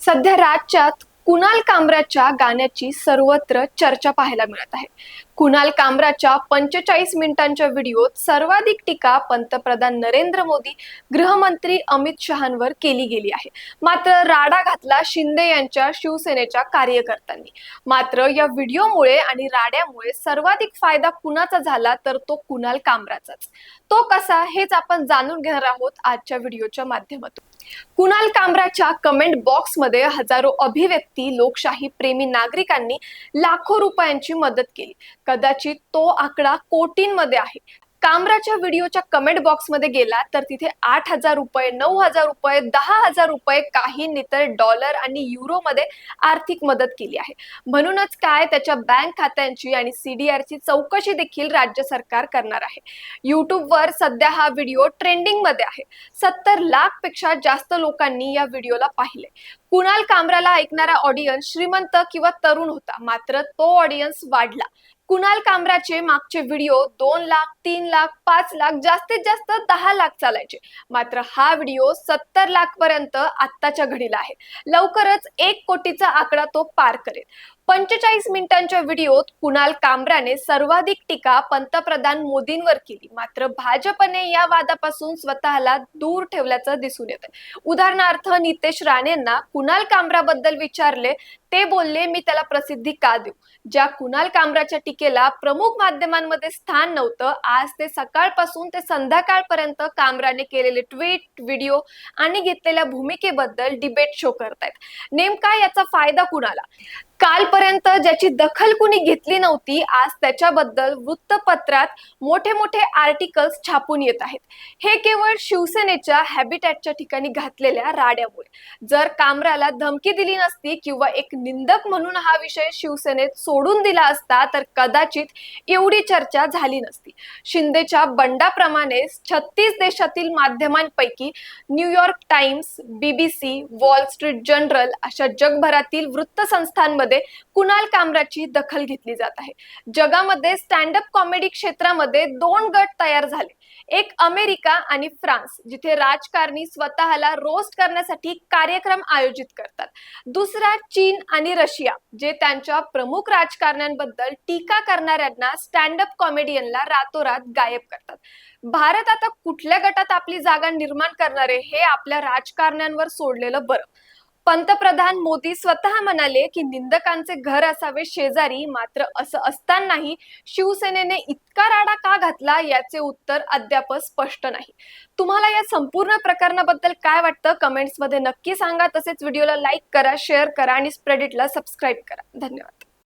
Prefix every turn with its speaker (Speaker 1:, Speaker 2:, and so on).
Speaker 1: सध्या राज्यात कुणाल कामराच्या गाण्याची सर्वत्र चर्चा पाहायला मिळत आहे. कुणाल कामराच्या पंचेचाळीस मिनिटांच्या व्हिडिओत सर्वाधिक टीका पंतप्रधान नरेंद्र मोदी गृहमंत्री अमित शहांवर केली गेली आहे. मात्र राडा घातला शिंदे यांच्या शिवसेनेच्या कार्यकर्त्यांनी. मात्र या व्हिडिओमुळे आणि राड्यामुळे सर्वाधिक फायदा कुणाचा झाला तर तो कुणाल कामराचाच. तो कसा हेच आपण जाणून घेणार आहोत आजच्या व्हिडिओच्या माध्यमातून. कुणाल कामराच्या कमेंट बॉक्समध्ये हजारो अभिव्यक्ती लोकशाही प्रेमी नागरिकांनी लाखो रुपयांची मदत केली. कदाचित तो आकडा कोटींमध्ये आहे. कामराच्या व्हिडिओच्या कमेंट बॉक्समध्ये गेला तर तिथे आठ हजार रुपये नऊ हजार रुपये दहा हजार रुपये काही तर डॉलर आणि युरोमध्ये आर्थिक मदत केली आहे. म्हणूनच काय त्याच्या बँक खात्यांची आणि सीडीआरची चौकशी देखील राज्य सरकार करणार आहे. युट्यूबवर सध्या हा व्हिडिओ ट्रेंडिंगमध्ये आहे. सत्तर लाखपेक्षा जास्त लोकांनी या व्हिडिओला पाहिले. कुणाल कामराला ऐकणारा ऑडियन्स श्रीमंत किंवा तरुण होता. मात्र तो ऑडियन्स वाढला. कुणाल कामराचे मागचे व्हिडिओ दोन लाख तीन लाख पाच लाख जास्तीत जास्त दहा लाख चालायचे. मात्र हा व्हिडिओ सत्तर लाख पर्यंत आत्ताच्या घडीला आहे. लवकरच एक कोटीचा आकडा तो पार करेल. पंचेचाळीस मिनिटांच्या व्हिडिओत कुणाल कांबराने सर्वाधिक टीका पंतप्रधान मोदींवर केली. मात्र भाजपने या वादापासून स्वतःला दूर ठेवल्याचं दिसून येत उदाहरणार्थ नितेश राणेंना कुणाल कामराबद्दल विचारले ते बोलले मी त्याला प्रसिद्धी का देऊ? ज्या कुणाल कामराच्या टीकेला प्रमुख माध्यमांमध्ये स्थान नव्हतं आज ते सकाळपासून ते संध्याकाळपर्यंत कामराने केलेले ट्विट व्हिडिओ आणि घेतलेल्या भूमिकेबद्दल डिबेट शो करतायत. नेमका याचा फायदा कुणाला? कालपर्यंत ज्याची दखल कुणी घेतली नव्हती आज त्याच्याबद्दल वृत्तपत्रात मोठे मोठे आर्टिकल्स छापून येत आहेत. हे केवळ शिवसेनेच्या हॅबिटॅटच्या ठिकाणी घातलेल्या राड्यामुळे. जर कामराला धमकी दिली नसती किंवा एक निंदक म्हणून हा विषय शिवसेनेत सोडून दिला असता तर कदाचित एवढी चर्चा झाली नसती. शिंदेच्या बंडाप्रमाणे छत्तीस देशातील माध्यमांपैकी New York Times BBC Wall Street Journal अशा जगभरातील वृत्तसंस्थांमध्ये मध्ये कुणाल कामराची दखल घेतली जात आहे. जगामध्ये स्टँडअप कॉमेडी क्षेत्रामध्ये दोन गट तयार झाले. एक अमेरिका आणि फ्रान्स जिथे राजकारणी स्वतःला रोस्ट करण्यासाठी कार्यक्रम आयोजित करतात. दुसरा चीन आणि रशिया जे त्यांच्या प्रमुख राजकारण्यांबद्दल टीका करणाऱ्यांना स्टँडअप कॉमेडियनला रातोरात गायब करतात. भारत आता कुठल्या गटात आपली जागा निर्माण करणारे हे आपल्या राजकारण्यांवर सोडलेलं बरं. पंतप्रधान मोदी स्वतः म्हणाले की निंदकांचे घर असावे शेजारी मात्र असं असतानाही शिवसेनेने इतका राडा का घातला याचे उत्तर अद्याप स्पष्ट नाही. तुम्हाला या संपूर्ण प्रकरणाबद्दल काय वाटतं? कमेंट्समध्ये नक्की सांगा. तसेच व्हिडिओला लाईक करा शेअर करा आणि स्प्रेडिटला सबस्क्राईब करा. धन्यवाद.